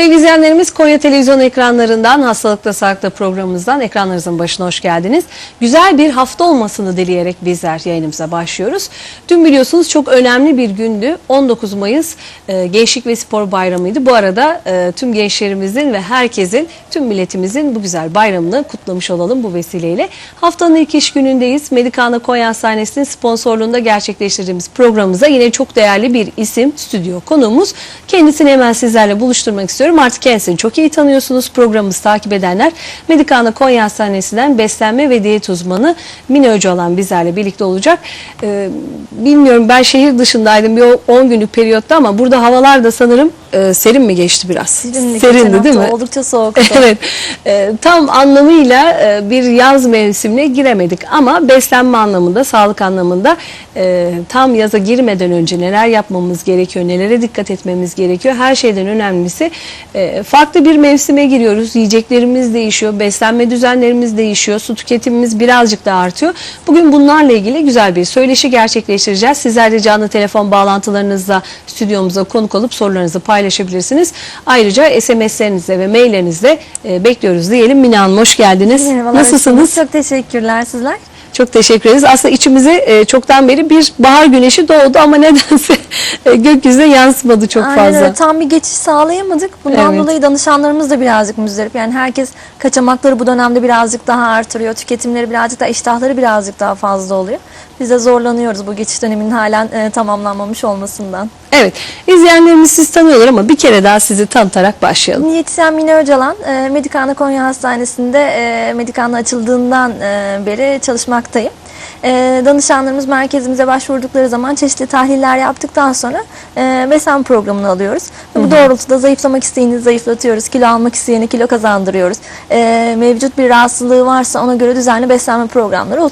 Sevgili izleyenlerimiz Konya Televizyon ekranlarından Hastalıkta Sağlıkta programımızdan ekranlarınızın başına hoş geldiniz. Güzel bir hafta olmasını dileyerek bizler yayınımıza başlıyoruz. Dün biliyorsunuz çok önemli bir gündü. 19 Mayıs e, Gençlik ve Spor Bayramı'ydı. Bu arada e, tüm gençlerimizin ve herkesin, tüm milletimizin bu güzel bayramını kutlamış olalım bu vesileyle. Haftanın ilk iş günündeyiz. Medikana Konya Hastanesi'nin sponsorluğunda gerçekleştirdiğimiz programımıza yine çok değerli bir isim, stüdyo konuğumuz. Kendisini hemen sizlerle buluşturmak istiyorum. Artık kendisini çok iyi tanıyorsunuz. Programımızı takip edenler Medikana Konya Hastanesi'nden beslenme ve diyet uzmanı Mine Öcalan bizlerle birlikte olacak. Ee, bilmiyorum ben şehir dışındaydım bir 10 günlük periyotta ama burada havalar da sanırım e, serin mi geçti biraz? Serindi, değil mi? Oldukça soğuktu. Evet, e, tam anlamıyla e, bir yaz mevsimine giremedik ama beslenme anlamında, sağlık anlamında e, tam yaza girmeden önce neler yapmamız gerekiyor, nelere dikkat etmemiz gerekiyor. Her şeyden önemlisi e, farklı bir mevsime giriyoruz. Yiyeceklerimiz değişiyor, beslenme düzenlerimiz değişiyor, su tüketimimiz birazcık daha artıyor. Bugün bunlarla ilgili güzel bir söyleşi gerçekleştireceğiz. Sizler de canlı telefon bağlantılarınızla stüdyomuza konuk olup sorularınızı paylaşabilirsiniz. Ayrıca SMS'lerinizle ve maillerinizle e, bekliyoruz diyelim. Mine Hanım hoş geldiniz. Merhabalar. Nasılsınız? Çok teşekkürler sizler. Çok teşekkür ederiz. Aslında içimize e, çoktan beri bir bahar güneşi doğdu ama nedense e, gökyüzüne yansımadı çok Aynen fazla. öyle. Tam bir geçiş sağlayamadık. Bundan Evet. dolayı danışanlarımız da birazcık müzdarip. Yani herkes kaçamakları bu dönemde birazcık daha artırıyor. Tüketimleri birazcık daha, iştahları birazcık daha fazla oluyor. Biz de zorlanıyoruz bu geçiş döneminin halen e, tamamlanmamış olmasından. Evet. İzleyenlerimiz sizi tanıyorlar ama bir kere daha sizi tanıtarak başlayalım. Diyetisyen Mine Öcalan, e, Medikana Konya Hastanesi'nde e, Medikana açıldığından e, beri çalışmaktayım. E, danışanlarımız merkezimize başvurdukları zaman çeşitli tahliller yaptıktan sonra e, beslenme programını alıyoruz. Ve bu doğrultuda zayıflamak isteyeni zayıflatıyoruz, kilo almak isteyeni kilo kazandırıyoruz. E, mevcut bir rahatsızlığı varsa ona göre düzenli beslenme programları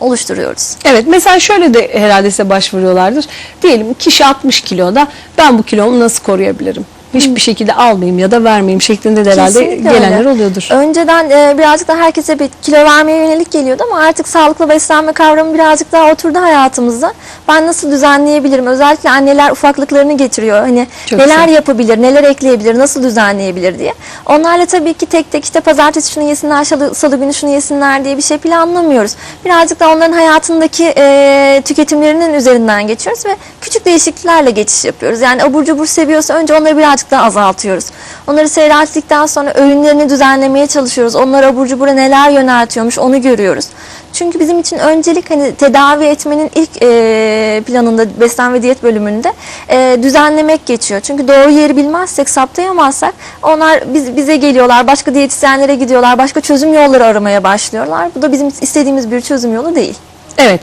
oluşturuyoruz. Evet mesela şöyle de herhalde size başvuruyorlardır. Diyelim kişi 60 kiloda ben bu kilomu nasıl koruyabilirim? Hiçbir şekilde almayayım ya da vermeyeyim şeklinde de herhalde Kesinlikle gelenler öyle. oluyordur. Önceden e, birazcık da herkese bir kilo vermeye yönelik geliyordu ama artık sağlıklı beslenme kavramı birazcık daha oturdu hayatımızda. Ben nasıl düzenleyebilirim? Özellikle anneler ufaklıklarını getiriyor. Hani Çok neler güzel. yapabilir, neler ekleyebilir, nasıl düzenleyebilir diye. Onlarla tabii ki tek tek işte pazartesi şunu yesinler, salı, salı günü şunu yesinler diye bir şey planlamıyoruz. Birazcık da onların hayatındaki e, tüketimlerinin üzerinden geçiyoruz ve küçük değişikliklerle geçiş yapıyoruz. Yani abur cubur seviyorsa önce onları birazcık daha azaltıyoruz. Onları seyrelttikten sonra öğünlerini düzenlemeye çalışıyoruz. Onlar abur cubura neler yöneltiyormuş onu görüyoruz. Çünkü bizim için öncelik hani tedavi etmenin ilk e, planında beslenme diyet bölümünde e, düzenlemek geçiyor. Çünkü doğru yeri bilmezsek, saptayamazsak onlar biz, bize geliyorlar, başka diyetisyenlere gidiyorlar, başka çözüm yolları aramaya başlıyorlar. Bu da bizim istediğimiz bir çözüm yolu değil. Evet.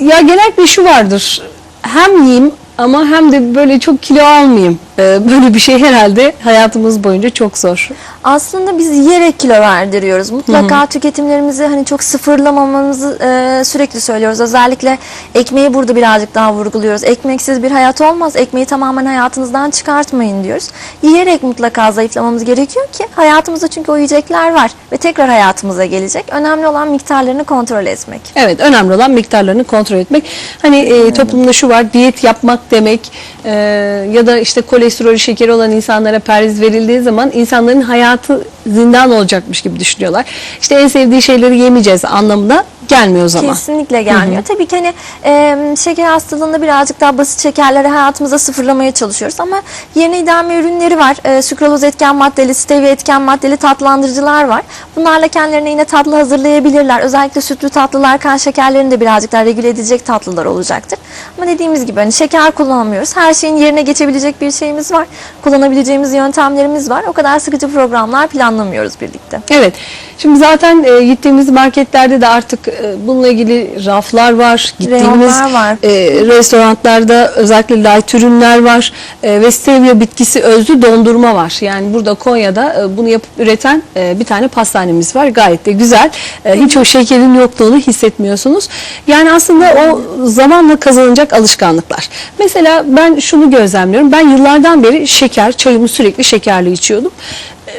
Ya genellikle şu vardır. Hem yiyeyim ama hem de böyle çok kilo almayayım. Ee, Böyle bir şey herhalde hayatımız boyunca çok zor. Aslında biz yiyerek kilo verdiriyoruz. Mutlaka tüketimlerimizi hani çok sıfırlamamamızı e, sürekli söylüyoruz. Özellikle ekmeği burada birazcık daha vurguluyoruz. Ekmeksiz bir hayat olmaz. Ekmeği tamamen hayatınızdan çıkartmayın diyoruz. Yiyerek mutlaka zayıflamamız gerekiyor ki hayatımızda çünkü o yiyecekler var ve tekrar hayatımıza gelecek. Önemli olan miktarlarını kontrol etmek. Evet önemli olan miktarlarını kontrol etmek. Hani e, toplumda şu var diyet yapmak demek e, ya da işte kolesterolü şekeri olan insanlara perhiz verildiği zaman insanların hayatı zindan olacakmış gibi düşünüyorlar. İşte en sevdiği şeyleri yemeyeceğiz anlamına gelmiyor o zaman. Kesinlikle gelmiyor. Tabii ki hani e, şeker hastalığında birazcık daha basit şekerleri hayatımıza sıfırlamaya çalışıyoruz ama yerine idame ürünleri var. E, sukraloz etken maddeli, stevia etken maddeli tatlandırıcılar var. Bunlarla kendilerine yine tatlı hazırlayabilirler. Özellikle sütlü tatlılar kan şekerlerini de birazcık daha regüle edecek tatlılar olacaktır. Ama dediğimiz gibi hani şeker kullanmıyoruz. Her şeyin yerine geçebilecek bir şeyimiz var. Kullanabileceğimiz yöntemlerimiz var. O kadar sıkıcı programlar planlamıyoruz birlikte. Evet. Şimdi zaten e, gittiğimiz marketlerde de artık e, bununla ilgili raflar var. Gittiğimiz Reyonlar var. e, restoranlarda özellikle light ürünler var e, ve stevia bitkisi özlü dondurma var. Yani burada Konya'da e, bunu yapıp üreten e, bir tane pastanemiz var. Gayet de güzel. E, hiç o şekerin yokluğunu hissetmiyorsunuz. Yani aslında o zamanla kazanılacak alışkanlıklar. Mesela ben şunu gözlemliyorum. Ben yıllardan beri şeker, çayımı sürekli şekerli içiyordum.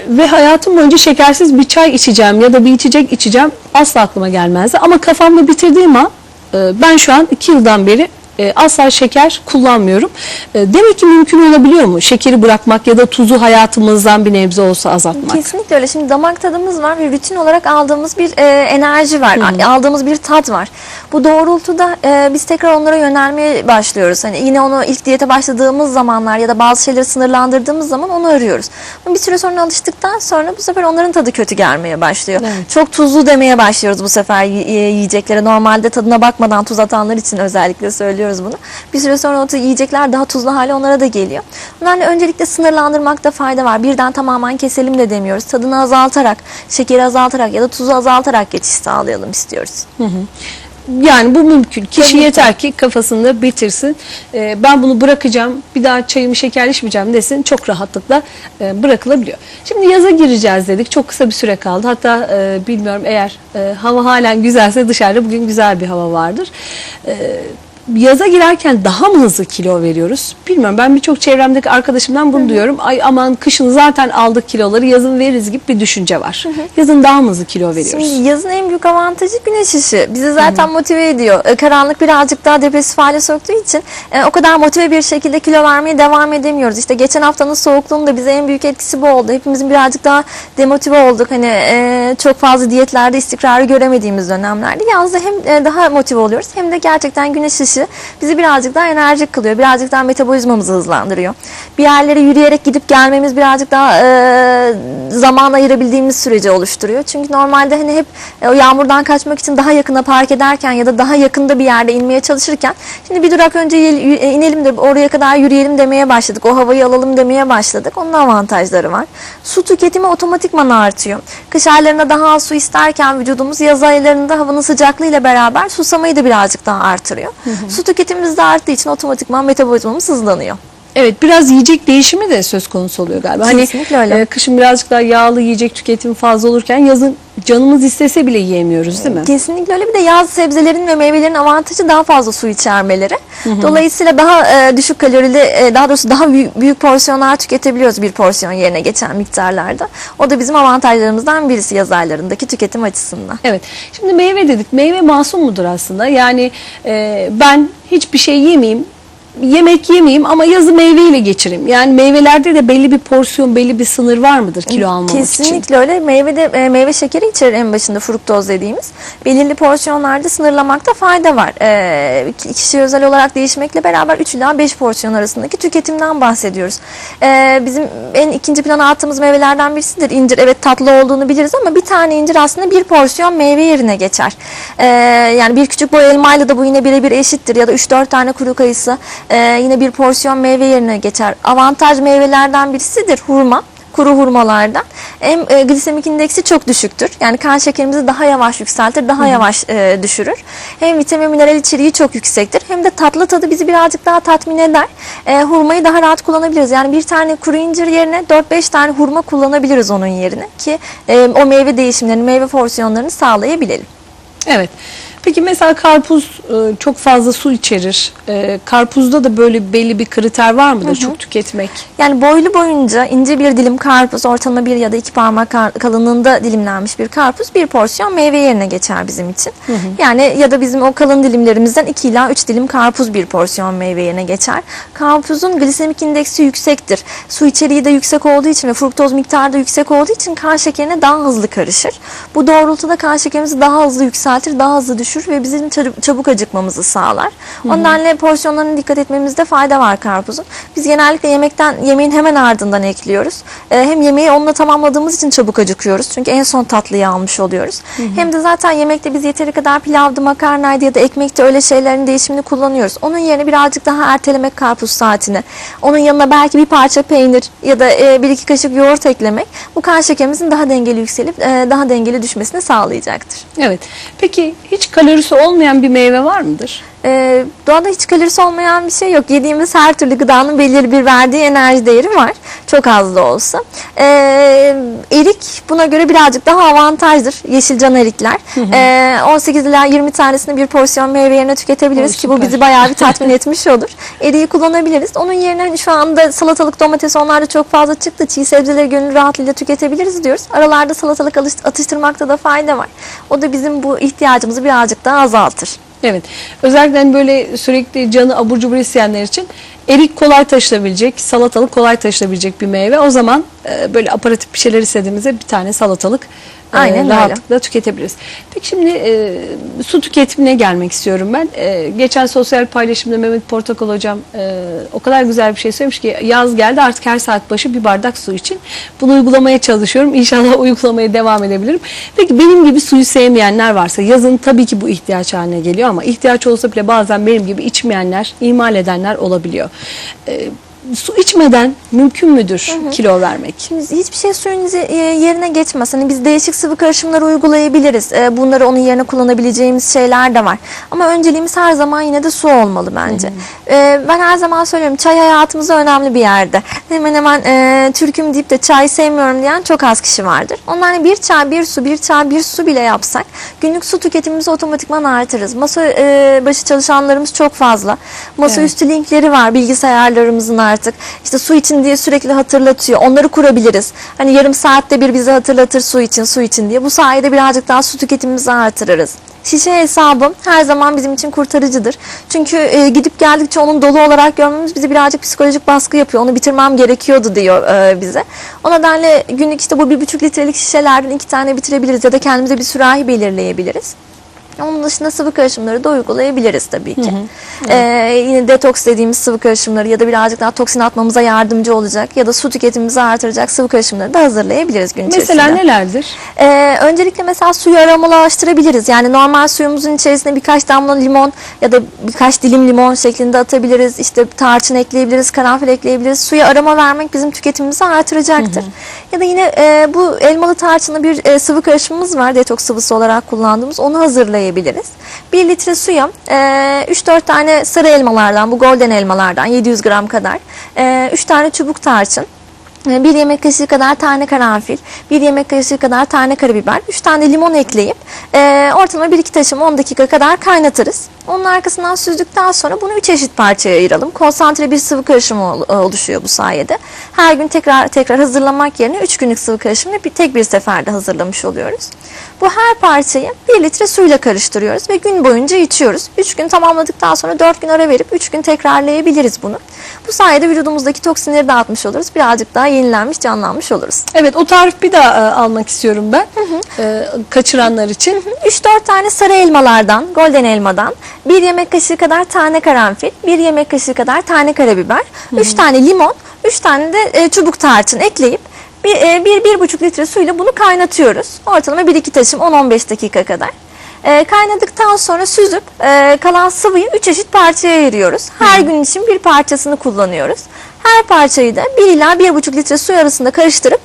Ve hayatım boyunca şekersiz bir çay içeceğim ya da bir içecek içeceğim asla aklıma gelmezdi. Ama kafamda bitirdiğim an e, ben şu an iki yıldan beri e, asla şeker kullanmıyorum. E, demek ki mümkün olabiliyor mu? Şekeri bırakmak ya da tuzu hayatımızdan bir nebze olsa azaltmak. Kesinlikle öyle. Şimdi damak tadımız var ve rutin olarak aldığımız bir e, enerji var. Aldığımız bir tat var. Bu doğrultuda e, biz tekrar onlara yönelmeye başlıyoruz. Hani yine onu ilk diyete başladığımız zamanlar ya da bazı şeyleri sınırlandırdığımız zaman onu arıyoruz. Ama bir süre sonra alıştıktan sonra bu sefer onların tadı kötü gelmeye başlıyor. Evet. Çok tuzlu demeye başlıyoruz bu sefer yiyeceklere. Normalde tadına bakmadan tuz atanlar için özellikle söylüyoruz bunu. Bir süre sonra o yiyecekler daha tuzlu hale onlara da geliyor. Bunlarla öncelikle sınırlandırmakta fayda var. Birden tamamen keselim de demiyoruz. Tadını azaltarak, şekeri azaltarak ya da tuzu azaltarak geçiş sağlayalım istiyoruz. Yani bu mümkün. Kişi Kesinlikle. yeter ki kafasında bitirsin. Ee, ben bunu bırakacağım, bir daha çayımı şekerli içmeyeceğim desin. Çok rahatlıkla e, bırakılabiliyor. Şimdi yaza gireceğiz dedik. Çok kısa bir süre kaldı. Hatta e, bilmiyorum eğer e, hava halen güzelse dışarıda bugün güzel bir hava vardır. E, yaza girerken daha mı hızlı kilo veriyoruz? Bilmiyorum. Ben birçok çevremdeki arkadaşımdan bunu duyuyorum. Ay aman kışın zaten aldık kiloları yazın veririz gibi bir düşünce var. Yazın daha mı hızlı kilo veriyoruz? Şimdi yazın en büyük avantajı güneş ışığı. Bizi zaten motive ediyor. E, Karanlık birazcık daha depresif hale soktuğu için e, o kadar motive bir şekilde kilo vermeye devam edemiyoruz. İşte geçen haftanın soğukluğunun da bize en büyük etkisi bu oldu. Hepimizin birazcık daha demotive olduk. Hani e, çok fazla diyetlerde istikrarı göremediğimiz dönemlerde. Yazda hem e, daha motive oluyoruz hem de gerçekten güneş ışığı bizi birazcık daha enerjik kılıyor. Birazcık daha metabolizmamızı hızlandırıyor. Bir yerlere yürüyerek gidip gelmemiz birazcık daha e, zaman ayırabildiğimiz süreci oluşturuyor. Çünkü normalde hani hep e, o yağmurdan kaçmak için daha yakına park ederken ya da daha yakında bir yerde inmeye çalışırken şimdi bir durak önce e, inelim de oraya kadar yürüyelim demeye başladık. O havayı alalım demeye başladık. Onun avantajları var. Su tüketimi otomatikman artıyor. Kış aylarında daha az su isterken vücudumuz yaz aylarında havanın sıcaklığıyla beraber susamayı da birazcık daha artırıyor. Su tüketimimiz de arttığı için otomatikman metabolizmamız hızlanıyor. Evet biraz yiyecek değişimi de söz konusu oluyor galiba. Hani Kesinlikle öyle. e, kışın birazcık daha yağlı yiyecek tüketimi fazla olurken yazın canımız istese bile yiyemiyoruz değil mi? Kesinlikle öyle. Bir de yaz sebzelerin ve meyvelerin avantajı daha fazla su içermeleri. Dolayısıyla daha e, düşük kalorili, e, daha doğrusu daha büyük, büyük porsiyonlar tüketebiliyoruz bir porsiyon yerine geçen miktarlarda. O da bizim avantajlarımızdan birisi yaz aylarındaki tüketim açısından. Evet. Şimdi meyve dedik. Meyve masum mudur aslında? Yani e, ben hiçbir şey yemeyeyim, yemek yemeyeyim ama yazı meyveyle geçireyim. Yani meyvelerde de belli bir porsiyon, belli bir sınır var mıdır kilo almamak için? Kesinlikle öyle. Meyvede e, meyve şekeri içerir en başında fruktoz dediğimiz. Belirli porsiyonlarda sınırlamakta fayda var. E, kişi özel olarak değişmekle beraber 3 ila 5 porsiyon arasındaki tüketimden bahsediyoruz. E, bizim en ikinci plana attığımız meyvelerden birisidir incir. Evet tatlı olduğunu biliriz ama bir tane incir aslında bir porsiyon meyve yerine geçer. E, yani bir küçük boy elmayla da bu yine birebir eşittir ya da 3-4 tane kuru kayısı e, yine bir porsiyon meyve yerine geçer. Avantaj meyvelerden birisidir hurma kuru hurmalardan hem e, glisemik indeksi çok düşüktür. Yani kan şekerimizi daha yavaş yükseltir, daha yavaş e, düşürür. Hem vitamin mineral içeriği çok yüksektir. Hem de tatlı tadı bizi birazcık daha tatmin eder. E, hurmayı daha rahat kullanabiliriz. Yani bir tane kuru incir yerine 4-5 tane hurma kullanabiliriz onun yerine ki e, o meyve değişimlerini, meyve porsiyonlarını sağlayabilelim. Evet. Peki mesela karpuz e, çok fazla su içerir. E, karpuzda da böyle belli bir kriter var mıdır çok tüketmek? Yani boylu boyunca ince bir dilim karpuz, ortalama bir ya da iki parmak kar- kalınlığında dilimlenmiş bir karpuz bir porsiyon meyve yerine geçer bizim için. Yani ya da bizim o kalın dilimlerimizden 2 ila 3 dilim karpuz bir porsiyon meyve yerine geçer. Karpuzun glisemik indeksi yüksektir. Su içeriği de yüksek olduğu için ve fruktoz miktarı da yüksek olduğu için kan şekerine daha hızlı karışır. Bu doğrultuda kan şekerimizi daha hızlı yükseltir, daha hızlı düşürür ve bizim çabuk- acıkmamızı sağlar. Ondan porsiyonlarına dikkat etmemizde fayda var karpuzun. Biz genellikle yemekten yemeğin hemen ardından ekliyoruz. Ee, hem yemeği onunla tamamladığımız için çabuk acıkıyoruz. Çünkü en son tatlıyı almış oluyoruz. Hem de zaten yemekte biz yeteri kadar pilavdı, makarnaydı ya da ekmekte öyle şeylerin değişimini kullanıyoruz. Onun yerine birazcık daha ertelemek karpuz saatini. Onun yanına belki bir parça peynir ya da e, bir iki kaşık yoğurt eklemek bu kan şekerimizin daha dengeli yükselip e, daha dengeli düşmesini sağlayacaktır. Evet. Peki hiç kalorisi olmayan bir meyve var mıdır? Ee, doğada hiç kalorisi olmayan bir şey yok. Yediğimiz her türlü gıdanın belirli bir verdiği enerji değeri var. Çok az da olsa. Ee, erik buna göre birazcık daha avantajdır. Yeşilcan erikler. Ee, 18 ila 20 tanesini bir porsiyon meyve yerine tüketebiliriz Oy, ki bu bizi bayağı bir tatmin etmiş olur. Eriği kullanabiliriz. Onun yerine hani şu anda salatalık, domates onlar da çok fazla çıktı. Çiğ sebzeleri gönül rahatlığıyla tüketebiliriz diyoruz. Aralarda salatalık atıştırmakta da fayda var. O da bizim bu ihtiyacımızı birazcık daha azaltır. Evet. Özellikle hani böyle sürekli canı abur cubur isteyenler için erik kolay taşınabilecek, salatalık kolay taşınabilecek bir meyve. O zaman e, böyle aparatif bir şeyler istediğimizde bir tane salatalık e, Aynen öyle. rahatlıkla tüketebiliriz. Peki şimdi e, su tüketimine gelmek istiyorum ben. E, geçen sosyal paylaşımda Mehmet Portakal hocam e, o kadar güzel bir şey söylemiş ki yaz geldi artık her saat başı bir bardak su için. Bunu uygulamaya çalışıyorum. İnşallah uygulamaya devam edebilirim. Peki benim gibi suyu sevmeyenler varsa yazın tabii ki bu ihtiyaç haline geliyor ama ihtiyaç olsa bile bazen benim gibi içmeyenler, ihmal edenler olabiliyor. E, su içmeden mümkün müdür kilo vermek? Şimdi hiçbir şey suyun e, yerine geçmez. Hani biz değişik sıvı karışımları uygulayabiliriz. E, Bunları onun yerine kullanabileceğimiz şeyler de var. Ama önceliğimiz her zaman yine de su olmalı bence. E, Ben her zaman söylüyorum çay hayatımızda önemli bir yerde. Hemen hemen e, Türk'üm deyip de çay sevmiyorum diyen çok az kişi vardır. Onlarla bir çay, bir su, bir çay, bir su bile yapsak günlük su tüketimimizi otomatikman artırırız. Masa e, başı çalışanlarımız çok fazla. Masaüstü linkleri var bilgisayarlarımızın artık. İşte su için diye sürekli hatırlatıyor. Onları kurabiliriz. Hani yarım saatte bir bize hatırlatır su için, su için diye. Bu sayede birazcık daha su tüketimimizi artırırız. Şişe hesabı her zaman bizim için kurtarıcıdır. Çünkü e, gidip geldikçe onun dolu olarak görmemiz bizi birazcık psikolojik baskı yapıyor. Onu bitirmem gerekiyordu diyor e, bize. O nedenle günlük işte bu bir buçuk litrelik şişelerden iki tane bitirebiliriz ya da kendimize bir sürahi belirleyebiliriz. Onun dışında sıvı karışımları da uygulayabiliriz tabii ki. Ee, yine detoks dediğimiz sıvı karışımları ya da birazcık daha toksin atmamıza yardımcı olacak ya da su tüketimimizi artıracak sıvı karışımları da hazırlayabiliriz gün içerisinde. Mesela nelerdir? Ee, öncelikle mesela suyu aromalaştırabiliriz. Yani normal suyumuzun içerisine birkaç damla limon ya da birkaç dilim limon şeklinde atabiliriz. İşte tarçın ekleyebiliriz, karanfil ekleyebiliriz. Suya aroma vermek bizim tüketimimizi artıracaktır. Ya da yine e, bu elmalı tarçınlı bir e, sıvı karışımımız var. Detoks sıvısı olarak kullandığımız. Onu hazırlayabiliriz. 1 litre suya e, 3-4 tane sarı elmalardan, bu golden elmalardan 700 gram kadar, 3 tane çubuk tarçın, e, bir yemek kaşığı kadar tane karanfil, bir yemek kaşığı kadar tane karabiber, 3 tane limon ekleyip e, ortalama 1-2 taşım 10 dakika kadar kaynatırız. Onun arkasından süzdükten sonra bunu 3 eşit parçaya ayıralım. Konsantre bir sıvı karışımı ol- oluşuyor bu sayede. Her gün tekrar tekrar hazırlamak yerine 3 günlük sıvı karışımını bir tek bir seferde hazırlamış oluyoruz. Bu her parçayı 1 litre suyla karıştırıyoruz ve gün boyunca içiyoruz. 3 gün tamamladıktan sonra 4 gün ara verip 3 gün tekrarlayabiliriz bunu. Bu sayede vücudumuzdaki toksinleri dağıtmış oluruz. Birazcık daha yenilenmiş, canlanmış oluruz. Evet o tarif bir daha e, almak istiyorum ben. E, kaçıranlar için. 3-4 tane sarı elmalardan, golden elmadan, 1 yemek kaşığı kadar tane karanfil, 1 yemek kaşığı kadar tane karabiber, 3 tane limon, 3 tane de e, çubuk tarçın ekleyip bir, e, bir, bir buçuk litre suyla bunu kaynatıyoruz. Ortalama 1-2 taşım 10-15 dakika kadar. E, kaynadıktan sonra süzüp e, kalan sıvıyı 3 eşit parçaya ayırıyoruz. Her gün için bir parçasını kullanıyoruz. Her parçayı da 1 ila 1,5 litre su arasında karıştırıp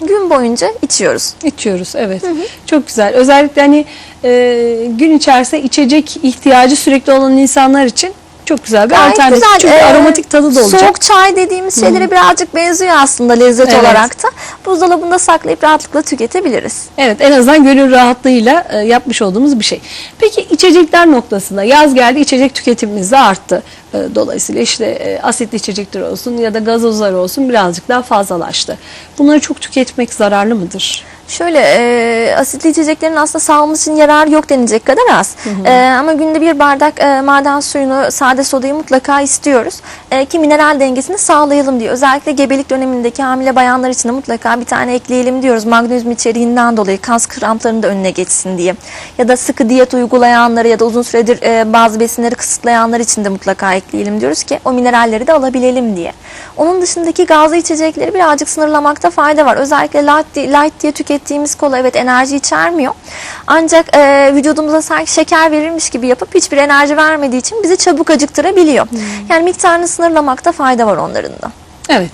gün boyunca içiyoruz. İçiyoruz evet. Çok güzel. Özellikle hani e, gün içerisinde içecek ihtiyacı sürekli olan insanlar için çok güzel bir Gayet alternatif. güzel. Çünkü Ee, aromatik tadı da olacak. Soğuk çay dediğimiz şeylere birazcık benziyor aslında lezzet Evet. olarak da. Buzdolabında saklayıp rahatlıkla tüketebiliriz. Evet en azından gönül rahatlığıyla e, yapmış olduğumuz bir şey. Peki içecekler noktasında yaz geldi içecek tüketimimiz de arttı. E, dolayısıyla işte e, asitli içecekler olsun ya da gazozlar olsun birazcık daha fazlalaştı. Bunları çok tüketmek zararlı mıdır? Şöyle e, asitli içeceklerin aslında sağlığımız için yararı yok denilecek kadar az. E, ama günde bir bardak e, maden suyunu, sade sodayı mutlaka istiyoruz. E, ki mineral dengesini sağlayalım diye. Özellikle gebelik dönemindeki hamile bayanlar için de mutlaka bir tane ekleyelim diyoruz. Magnezyum içeriğinden dolayı kas kramplarının da önüne geçsin diye. Ya da sıkı diyet uygulayanları ya da uzun süredir e, bazı besinleri kısıtlayanlar için de mutlaka ekleyelim diyoruz ki o mineralleri de alabilelim diye. Onun dışındaki gazlı içecekleri birazcık sınırlamakta fayda var. Özellikle light, light diye tükettiğimiz kola evet enerji içermiyor. Ancak e, vücudumuza sanki şeker verilmiş gibi yapıp hiçbir enerji vermediği için bizi çabuk acıktırabiliyor. Yani miktarını sınırlamakta fayda var onların da. Evet.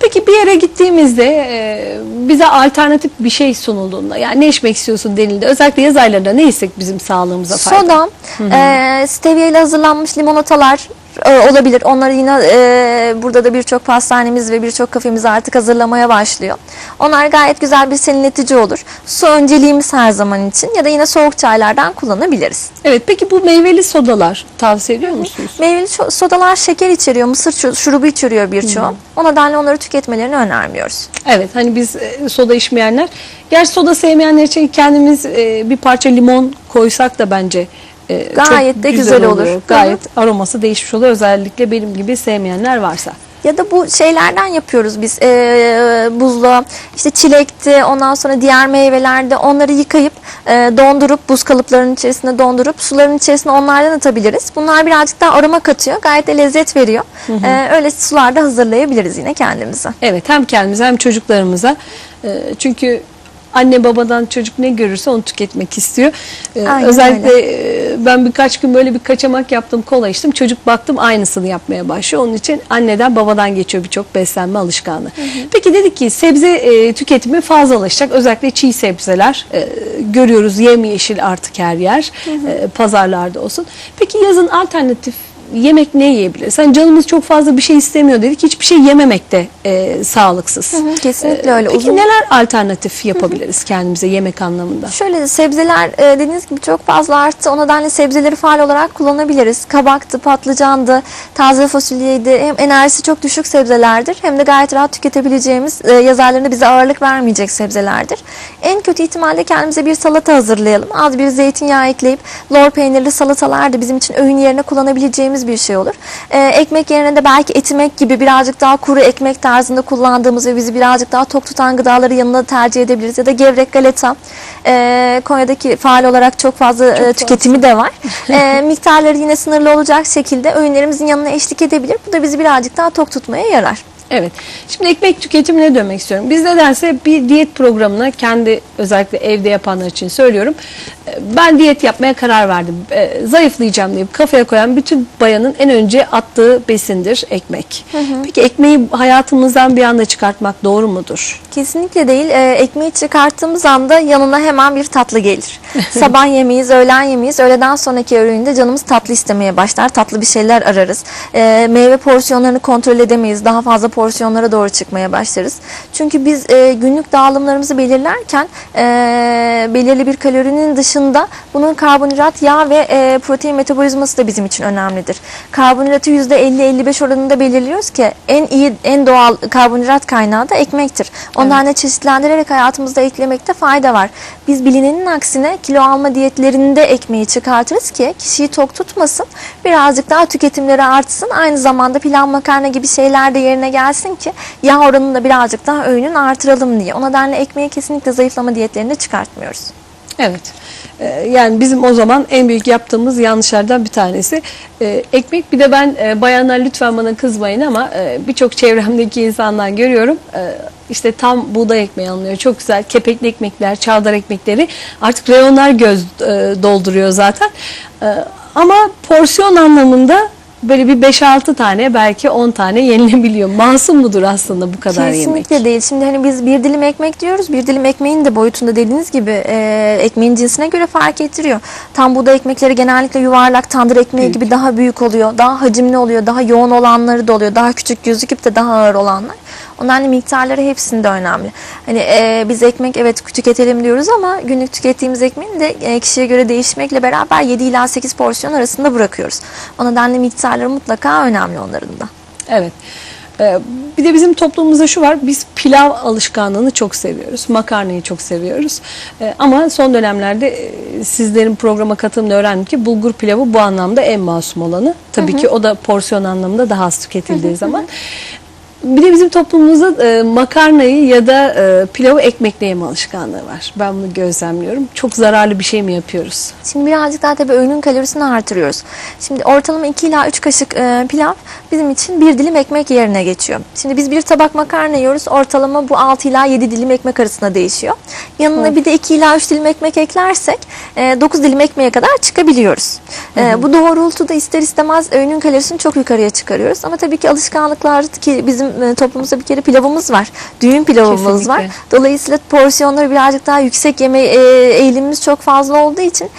Peki bir yere gittiğimizde e, bize alternatif bir şey sunulduğunda yani ne içmek istiyorsun denildi. Özellikle yaz aylarında ne içsek bizim sağlığımıza fayda? Soda, e, stevia ile hazırlanmış limonatalar olabilir. Onları yine e, burada da birçok pastanemiz ve birçok kafemiz artık hazırlamaya başlıyor. Onlar gayet güzel bir serinletici olur. Su önceliğimiz her zaman için ya da yine soğuk çaylardan kullanabiliriz. Evet peki bu meyveli sodalar tavsiye ediyor musunuz? Meyveli sodalar şeker içeriyor, mısır şurubu içeriyor birçoğu. O nedenle onları tüketmelerini önermiyoruz. Evet hani biz e, soda içmeyenler. Gerçi soda sevmeyenler için kendimiz e, bir parça limon koysak da bence e, Gayet çok de güzel olur. oluyor. Hı hı. Gayet aroması değişmiş oluyor. Özellikle benim gibi sevmeyenler varsa. Ya da bu şeylerden yapıyoruz biz ee, buzluğa işte çilekti ondan sonra diğer meyvelerde onları yıkayıp e, dondurup buz kalıplarının içerisine dondurup suların içerisine onlardan atabiliriz. Bunlar birazcık daha aroma katıyor gayet de lezzet veriyor. Ee, öyle sularda hazırlayabiliriz yine kendimize. Evet hem kendimize hem çocuklarımıza. E, çünkü anne babadan çocuk ne görürse onu tüketmek istiyor. E, Aynen özellikle e, ben birkaç gün böyle bir kaçamak yaptım, kola içtim. Çocuk baktım aynısını yapmaya başlıyor. Onun için anneden babadan geçiyor birçok beslenme alışkanlığı. Peki dedik ki sebze e, tüketimi fazlalaşacak. Özellikle çiğ sebzeler e, görüyoruz yemyeşil artık her yer. E, pazarlarda olsun. Peki yazın alternatif yemek ne yiyebiliriz? Hani canımız çok fazla bir şey istemiyor dedik. Hiçbir şey yememek de e, sağlıksız. hı, kesinlikle öyle. Peki Uzun- neler alternatif yapabiliriz kendimize yemek anlamında? Şöyle sebzeler e, dediğiniz gibi çok fazla arttı. O nedenle sebzeleri faal olarak kullanabiliriz. Kabaktı, patlıcandı, taze fasulyeydi. Hem enerjisi çok düşük sebzelerdir hem de gayet rahat tüketebileceğimiz e, yazarlarına bize ağırlık vermeyecek sebzelerdir. En kötü ihtimalle kendimize bir salata hazırlayalım. Az bir zeytinyağı ekleyip lor peynirli salatalar da bizim için öğün yerine kullanabileceğimiz bir şey olur. E, ekmek yerine de belki etimek gibi birazcık daha kuru ekmek tarzında kullandığımız ve bizi birazcık daha tok tutan gıdaları yanına tercih edebiliriz. Ya da gevrek galeta. E, Konya'daki faal olarak çok fazla e, fazla. tüketimi de var. E, miktarları yine sınırlı olacak şekilde öğünlerimizin yanına eşlik edebilir. Bu da bizi birazcık daha tok tutmaya yarar. Evet. Şimdi ekmek tüketimine dönmek istiyorum. Biz nedense bir diyet programına kendi özellikle evde yapanlar için söylüyorum. Ee, Ben diyet yapmaya karar verdim. Zayıflayacağım deyip kafaya koyan bütün bayanın en önce attığı besindir ekmek. Peki ekmeği hayatımızdan bir anda çıkartmak doğru mudur? Kesinlikle değil. Ekmeği çıkarttığımız anda yanına hemen bir tatlı gelir. Sabah yemeyiz, öğlen yemeyiz. Öğleden sonraki öğünde canımız tatlı istemeye başlar. Tatlı bir şeyler ararız. Ee, meyve porsiyonlarını kontrol edemeyiz. Daha fazla porsiyonlara doğru çıkmaya başlarız. Çünkü biz e, günlük dağılımlarımızı belirlerken e, belirli bir kalorinin dışında bunun karbonhidrat, yağ ve e, protein metabolizması da bizim için önemlidir. Karbonhidratı %50-55 oranında belirliyoruz ki en iyi, en doğal karbonhidrat kaynağı da ekmektir. Ondan da çeşitlendirerek hayatımızda eklemekte fayda var. Biz bilinenin aksine kilo alma diyetlerinde ekmeği çıkartırız ki kişiyi tok tutmasın. Birazcık daha tüketimleri artsın. Aynı zamanda pilav makarna gibi şeyler de yerine gelsin ki yağ oranını da birazcık daha öğünün artıralım diye. O nedenle ekmeği kesinlikle zayıflama diyetlerinde çıkartmıyoruz. Evet. Ee, Yani bizim o zaman en büyük yaptığımız yanlışlardan bir tanesi Ee, ekmek. Bir de ben e, bayanlar lütfen bana kızmayın ama e, birçok çevremdeki insanlar görüyorum. Ee, işte tam buğday ekmeği alınıyor. Çok güzel kepekli ekmekler, çavdar ekmekleri. Artık reyonlar göz e, dolduruyor zaten. Ama porsiyon anlamında böyle bir 5-6 tane belki 10 tane yenilebiliyor. Masum mudur aslında bu kadar yemek? Kesinlikle değil. Şimdi hani biz bir dilim ekmek diyoruz. Bir dilim ekmeğin de boyutunda dediğiniz gibi e, ekmeğin cinsine göre fark ettiriyor. Tam buğday ekmekleri genellikle yuvarlak tandır ekmeği gibi daha büyük oluyor. Daha hacimli oluyor. Daha yoğun olanları da oluyor. Daha küçük gözüküp de daha ağır olanlar. Onların miktarları hepsinde önemli. Hani e, biz ekmek evet tüketelim diyoruz ama günlük tükettiğimiz ekmeğin de e, kişiye göre değişmekle beraber 7 ila 8 porsiyon arasında bırakıyoruz. O nedenle miktarları mutlaka önemli onların da. Evet. Ee, Bir de bizim toplumumuzda şu var, biz pilav alışkanlığını çok seviyoruz, makarnayı çok seviyoruz. Ee, Ama son dönemlerde e, sizlerin programa katılımda öğrendim ki bulgur pilavı bu anlamda en masum olanı. Tabii ki o da porsiyon anlamında daha az tüketildiği zaman. Bir de bizim toplumumuzda e, makarnayı ya da e, pilavı ekmekle yeme alışkanlığı var. Ben bunu gözlemliyorum. Çok zararlı bir şey mi yapıyoruz? Şimdi birazcık daha tabii öğünün kalorisini artırıyoruz. Şimdi ortalama 2 ila 3 kaşık e, pilav bizim için bir dilim ekmek yerine geçiyor. Şimdi biz bir tabak makarna yiyoruz. Ortalama bu 6 ila 7 dilim ekmek arasında değişiyor. Yanına bir de 2 ila 3 dilim ekmek eklersek e, 9 dilim ekmeğe kadar çıkabiliyoruz. E, bu doğrultuda ister istemez öğünün kalorisini çok yukarıya çıkarıyoruz. Ama tabii ki alışkanlıklar ki bizim e, toplumumuzda bir kere pilavımız var. Düğün pilavımız var. Kesinlikle. Dolayısıyla porsiyonları birazcık daha yüksek yeme e, eğilimimiz çok fazla olduğu için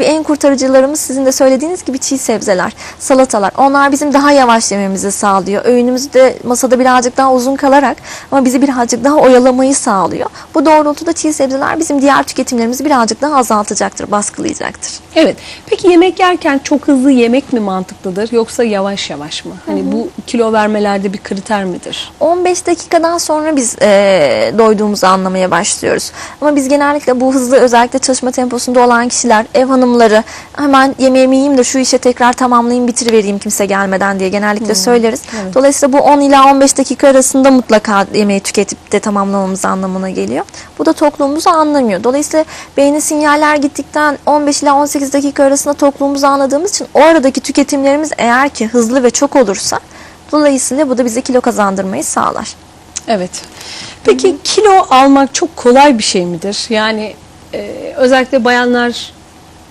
en kurtarıcılarımız sizin de söylediğiniz gibi çiğ sebzeler, salatalar. Onlar bizim daha yavaş yememizi sağlıyor. Öğünümüz de masada birazcık daha uzun kalarak ama bizi birazcık daha oyalamayı sağlıyor. Bu doğrultuda çiğ sebzeler bizim diğer tüketimlerimizi birazcık daha azaltacaktır, baskılayacaktır. Evet. Peki yemek yerken çok hızlı yemek mi mantıklıdır yoksa yavaş yavaş mı? Hani bu kilo vermelerde bir kriter midir? 15 dakikadan sonra biz e, doyduğumuzu anlamaya başlıyoruz. Ama biz genellikle bu hızlı özellikle çalışma temposunda olan kişiler, ev hanımları hemen yemeğimi yiyeyim de şu işe tekrar tamamlayayım bitirivereyim kimse gelmeden diye genellikle söyleriz. evet. Dolayısıyla bu 10 ila 15 dakika arasında mutlaka yemeği tüketip de tamamlamamız anlamına geliyor. Bu da tokluğumuzu anlamıyor. Dolayısıyla beyne sinyaller gittikten 15 ila 18 dakika arasında tokluğumuzu anladığımız için o aradaki tüketimlerimiz eğer ki hızlı ve çok olursa dolayısıyla bu da bize kilo kazandırmayı sağlar. Evet. Peki kilo almak çok kolay bir şey midir? Yani e, özellikle bayanlar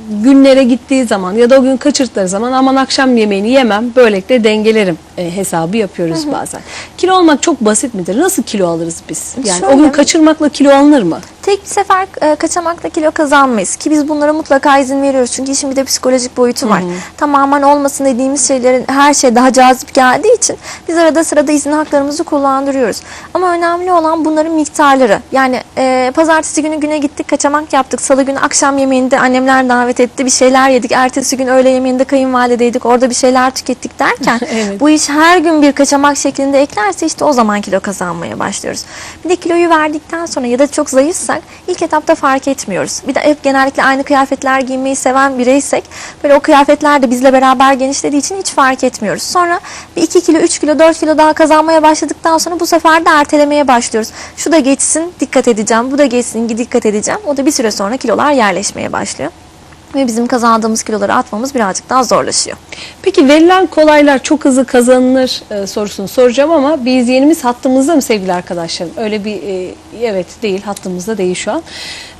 günlere gittiği zaman ya da o gün kaçırttıkları zaman aman akşam yemeğini yemem böylelikle dengelerim e, hesabı yapıyoruz bazen. Kilo almak çok basit midir? Nasıl kilo alırız biz? Yani o Şöyle- gün kaçırmakla kilo alınır mı? Tek bir sefer e, kaçamakla kilo kazanmayız ki biz bunlara mutlaka izin veriyoruz. Çünkü işin bir de psikolojik boyutu var. Tamamen olmasın dediğimiz şeylerin her şey daha cazip geldiği için biz arada sırada izin haklarımızı kullandırıyoruz. Ama önemli olan bunların miktarları. Yani e, pazartesi günü güne gittik kaçamak yaptık. Salı günü akşam yemeğinde annemler davet etti bir şeyler yedik. Ertesi gün öğle yemeğinde kayınvalideydik orada bir şeyler tükettik derken Evet. bu iş her gün bir kaçamak şeklinde eklerse işte o zaman kilo kazanmaya başlıyoruz. Bir de kiloyu verdikten sonra ya da çok zayıfsak ilk etapta fark etmiyoruz. Bir de hep genellikle aynı kıyafetler giymeyi seven bireysek böyle o kıyafetler de bizle beraber genişlediği için hiç fark etmiyoruz. Sonra bir 2 kilo, 3 kilo, 4 kilo daha kazanmaya başladıktan sonra bu sefer de ertelemeye başlıyoruz. Şu da geçsin dikkat edeceğim, bu da geçsin dikkat edeceğim. O da bir süre sonra kilolar yerleşmeye başlıyor. Ve bizim kazandığımız kiloları atmamız birazcık daha zorlaşıyor. Peki verilen kolaylar çok hızlı kazanılır e, sorusunu soracağım ama bir izleyenimiz hattımızda mı sevgili arkadaşlarım? Öyle bir e, evet değil hattımızda değil şu an.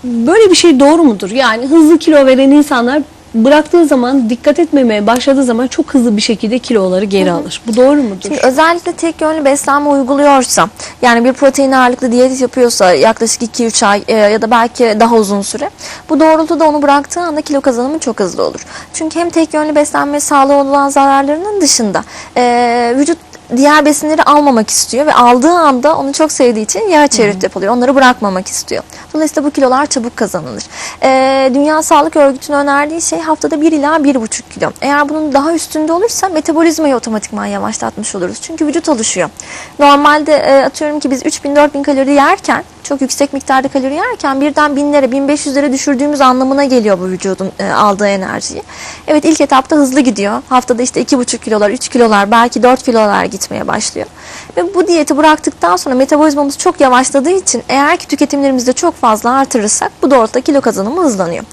Böyle bir şey doğru mudur? Yani hızlı kilo veren insanlar bıraktığı zaman dikkat etmemeye başladığı zaman çok hızlı bir şekilde kiloları geri alır. Bu doğru mudur? Şimdi özellikle tek yönlü beslenme uyguluyorsa yani bir protein ağırlıklı diyet yapıyorsa yaklaşık 2-3 ay e, ya da belki daha uzun süre bu doğrultuda onu bıraktığı anda kilo kazanımı çok hızlı olur. Çünkü hem tek yönlü beslenme sağlığı olan zararlarının dışında e, vücut diğer besinleri almamak istiyor ve aldığı anda onu çok sevdiği için yağ çevirip depoluyor. Onları bırakmamak istiyor. Dolayısıyla bu kilolar çabuk kazanılır. Ee, Dünya Sağlık Örgütü'nün önerdiği şey haftada 1 ila 1,5 kilo. Eğer bunun daha üstünde olursa metabolizmayı otomatikman yavaşlatmış oluruz. Çünkü vücut alışıyor. Normalde e, atıyorum ki biz 3000-4000 kalori yerken çok yüksek miktarda kalori yerken birden 1000'lere 1500'lere düşürdüğümüz anlamına geliyor bu vücudun e, aldığı enerjiyi. Evet ilk etapta hızlı gidiyor. Haftada işte 2,5 kilolar, 3 kilolar, belki 4 kilolar gitmeye başlıyor. Ve bu diyeti bıraktıktan sonra metabolizmamız çok yavaşladığı için eğer ki tüketimlerimizi de çok fazla artırırsak bu doğrultuda kilo kazanımı hızlanıyor.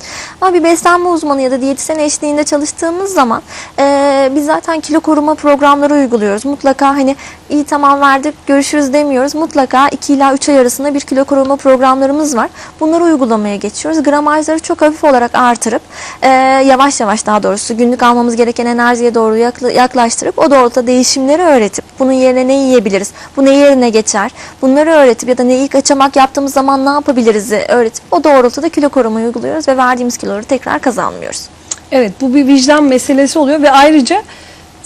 Ama bir beslenme uzmanı ya da diyetisyen eşliğinde çalıştığımız zaman e, biz zaten kilo koruma programları uyguluyoruz. Mutlaka hani iyi tamam verdik görüşürüz demiyoruz. Mutlaka 2 ila 3 ay arasında bir kilo koruma programlarımız var. Bunları uygulamaya geçiyoruz. Gramajları çok hafif olarak artırıp e, yavaş yavaş daha doğrusu günlük almamız gereken enerjiye doğru yakla- yaklaştırıp o doğrultuda değişimleri öğretip bunun yerine ne yiyebiliriz? Bu ne yerine geçer? Bunları öğretip ya da ne ilk açamak yaptığımız zaman ne yapabiliriz öğretip o doğrultuda kilo korumayı uyguluyoruz ve verdiğimiz kiloları tekrar kazanmıyoruz. Evet bu bir vicdan meselesi oluyor ve ayrıca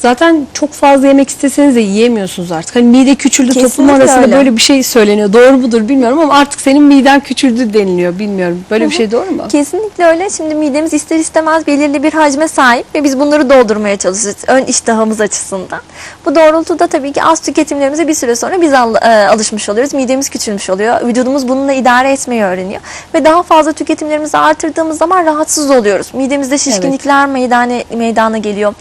zaten çok fazla yemek isteseniz de yiyemiyorsunuz artık. Hani mide küçüldü toplum Kesinlikle arasında öyle. böyle bir şey söyleniyor. Doğru mudur bilmiyorum ama artık senin miden küçüldü deniliyor bilmiyorum. Böyle bir şey doğru mu? Kesinlikle öyle. Şimdi midemiz ister istemez belirli bir hacme sahip ve biz bunları doldurmaya çalışıyoruz ön iştahımız açısından. Bu doğrultuda tabii ki az tüketimlerimize bir süre sonra biz al- e, alışmış oluyoruz. Midemiz küçülmüş oluyor. Vücudumuz bununla idare etmeyi öğreniyor. Ve daha fazla tüketimlerimizi artırdığımız zaman rahatsız oluyoruz. Midemizde şişkinlikler meydana, meydana geliyor.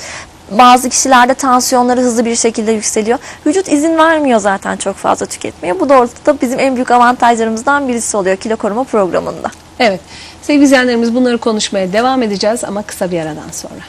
Bazı kişilerde tansiyonları hızlı bir şekilde yükseliyor. Vücut izin vermiyor zaten çok fazla tüketmeye. Bu doğrultuda bizim en büyük avantajlarımızdan birisi oluyor kilo koruma programında. Evet sevgili izleyenlerimiz bunları konuşmaya devam edeceğiz ama kısa bir aradan sonra.